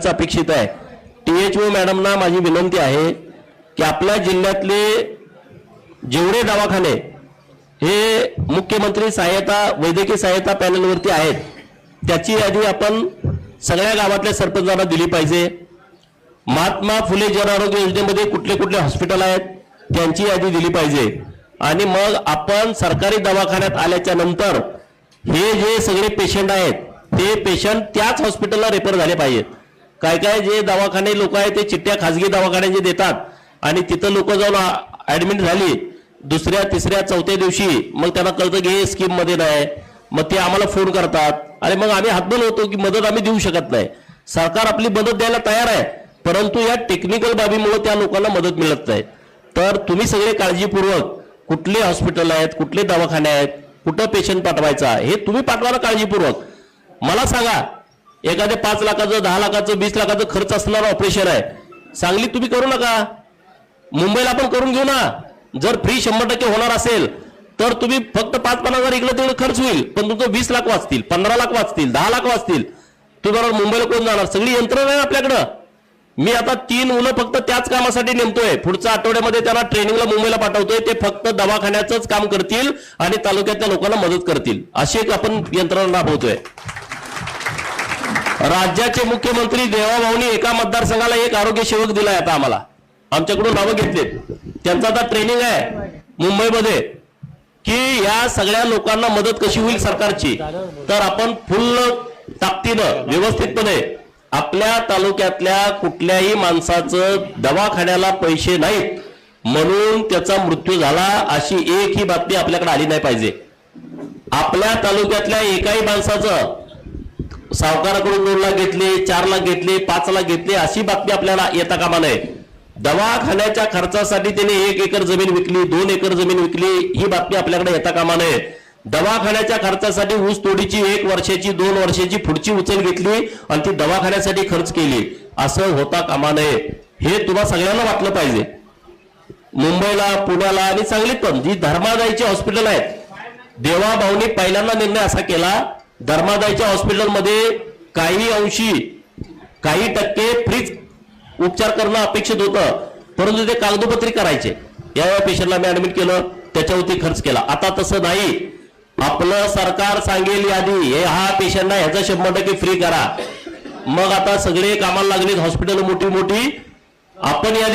खर्च अपेक्षित आहे. टी एच ओ मॅडमना माझी विनंती आहे की आपल्या जिल्ह्यातले जेवढे दवाखाने हे मुख्यमंत्री सहायता वैद्यकीय सहायता पॅनलवरती आहेत त्याची यादी आपण सगळ्या गावातल्या सरपंचांना दिली पाहिजे. महात्मा फुले जन आरोग्य योजनेमध्ये कुठले कुठले हॉस्पिटल आहेत त्यांची यादी दिली पाहिजे. आणि मग आपण सरकारी दवाखान्यात आल्याच्यानंतर हे जे सगळे पेशंट आहेत ते पेशंट त्याच हॉस्पिटलला रेफर झाले पाहिजेत. काय काय जे दवाखाने लोक आहेत ते चिठ्ठ्या खाजगी दवाखान्याचे देतात. आणि तिथं लोक जाऊन ऍडमिट झाली दुसऱ्या तिसऱ्या चौथ्या दिवशी मग त्यांना कळतं की हे स्कीममध्ये नाही. मग ते आम्हाला फोन करतात. आणि मग आम्ही हातबल होतो की मदत आम्ही देऊ शकत नाही. सरकार आपली मदत द्यायला तयार आहे परंतु या टेक्निकल बाबीमुळे त्या लोकांना मदत मिळत नाही. तर तुम्ही सगळे काळजीपूर्वक कुठले हॉस्पिटल आहेत कुठले दवाखाने आहेत कुठं पेशंट पाठवायचा हे तुम्ही पाठवायला काळजीपूर्वक. मला सांगा एखाद्या पाच लाखाचं दहा लाखाचं वीस लाखाचं खर्च असणारं ऑपरेशन आहे. सांगली तुम्ही करू नका. मुंबईला पण करून घेऊ ना. जर फ्री शंभर टक्के होणार असेल तर तुम्ही फक्त पाच पन्नास हजार इकडे तिकडे खर्च होईल. पण तुमचं वीस लाख वाचतील पंधरा लाख वाचतील दहा लाख वाचतील. तुम्हाला बरोबर मुंबईला कोण जाणार? सगळी यंत्रणा आहे आपल्याकडं. मी आता तीन मुलं फक्त त्याच कामासाठी नेमतोय. पुढच्या आठवड्यामध्ये त्यांना ट्रेनिंगला मुंबईला पाठवतोय. ते फक्त दवाखान्याचंच काम करतील आणि तालुक्यातल्या लोकांना मदत करतील. अशी एक आपण यंत्रणा राबवतोय. राज्याचे मुख्यमंत्री देवाभाऊनी एका मतदारसंघाला एक आरोग्य सेवक दिलाय आता आम्हाला. आमच्याकडून नावं घेतलेत. त्यांचं आता ट्रेनिंग आहे मुंबईमध्ये. की या सगळ्या लोकांना मदत कशी होईल सरकारची? तर आपण फुल्ल ताकदीनं व्यवस्थितपणे आपल्या तालुक्यातल्या कुठल्याही माणसाचं दवाखान्याला पैसे नाहीत. म्हणून त्याचा मृत्यू झाला अशी एक ही बातमी आपल्याकडे आली नाही पाहिजे. आपल्या तालुक्यातल्या एकाही माणसाचं सावकाराकडून दोन लाख घेतले चार लाख घेतले पाच लाख घेतले अशी बातमी आपल्याला येता कामा नये. दवाखान्याच्या खर्चासाठी त्याने एक एकर जमीन विकली दोन एकर जमीन विकली ही बातमी आपल्याकडे येता कामा नये. दवाखान्याच्या खर्चासाठी ऊस तोडीची एक वर्षाची दोन वर्षाची पुढची उचल घेतली आणि ती दवाखान्यासाठी खर्च केली. असं होता कामा नये. हे तुम्हा सगळ्यांना वाटलं पाहिजे. मुंबईला पुण्याला आणि सांगलीत पण जी धर्मादायीची हॉस्पिटल आहेत देवाभाऊनी पहिल्यांदा निर्णय असा केला धर्मादायच्या हॉस्पिटलमध्ये काही अंशी काही टक्के फ्रीज उपचार करणं अपेक्षित होतं परंतु ते कागदोपत्री करायचे. या या पेशंटला मी ऍडमिट केलं त्याच्यावरती खर्च केला. आता तसं नाही. आपलं सरकार सांगेल यादी हे हा पेशंटला ह्याचा शंभर टक्के फ्री करा. मग आता सगळे कामाला लागलेत हॉस्पिटल मोठी मोठी आपण यादी